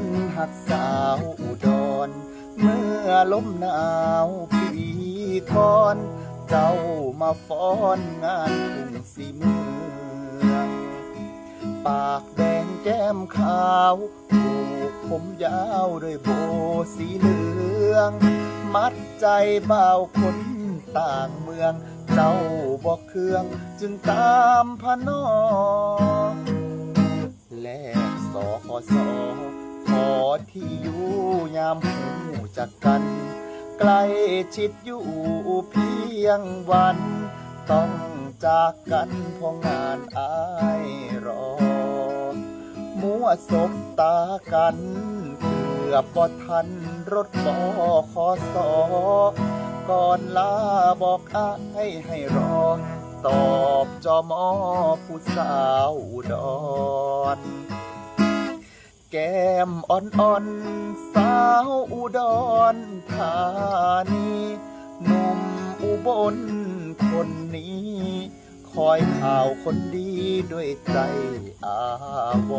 นต์หักสาวอุดร เมื่อลมหนาวพี่คอน เจ้ามาฟ้อนงานทุ่งสีเมือง ปากแดงแก้มขาวผูกผมยาวด้วยโบสีเหลือง มัดใจบ่าวคนต่างเมือง เจ้าบอกเครื่องจึงตามพนอแที่อยู่ยามหูจากกัน ใกล้ชิดอยู่เพียงวัน ต้องจากกันเพราะงานอายรอ มัวสบตากันเกือบบ่ทันรถบอขอสอ ก่อนลาบอกอายให้รอ ตอบจอมอผู้สาวอุดร แก้มอ่อนๆ สาวอุดรธานีหนุ่มอุบลคนนี้ คอยข่าวคนดีด้วยใจอาว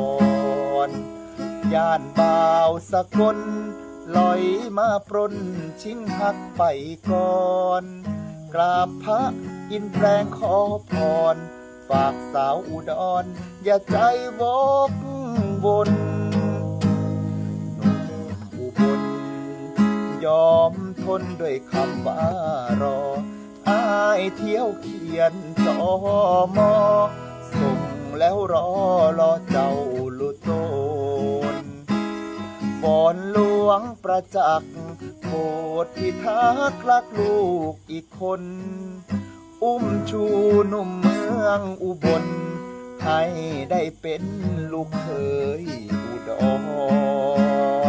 รย่านบ่าวสกลลอยมาปรนชิงหักไปก่อนกราบพระอินแปลงขอพร ฝากสาวอุดร อย่าใจวกวน ยอมทนด้วยคำว่ารอ อายเที่ยวเขียนจอมอส่งแล้วรอรอเจ้าลุโตนบอนหลวงประจักษ์โปรดพิทักษ์รักลูกอีกคน อุ้มชูหนุ่มเมืองอุบล ให้ได้เป็นลูกเคยอุดร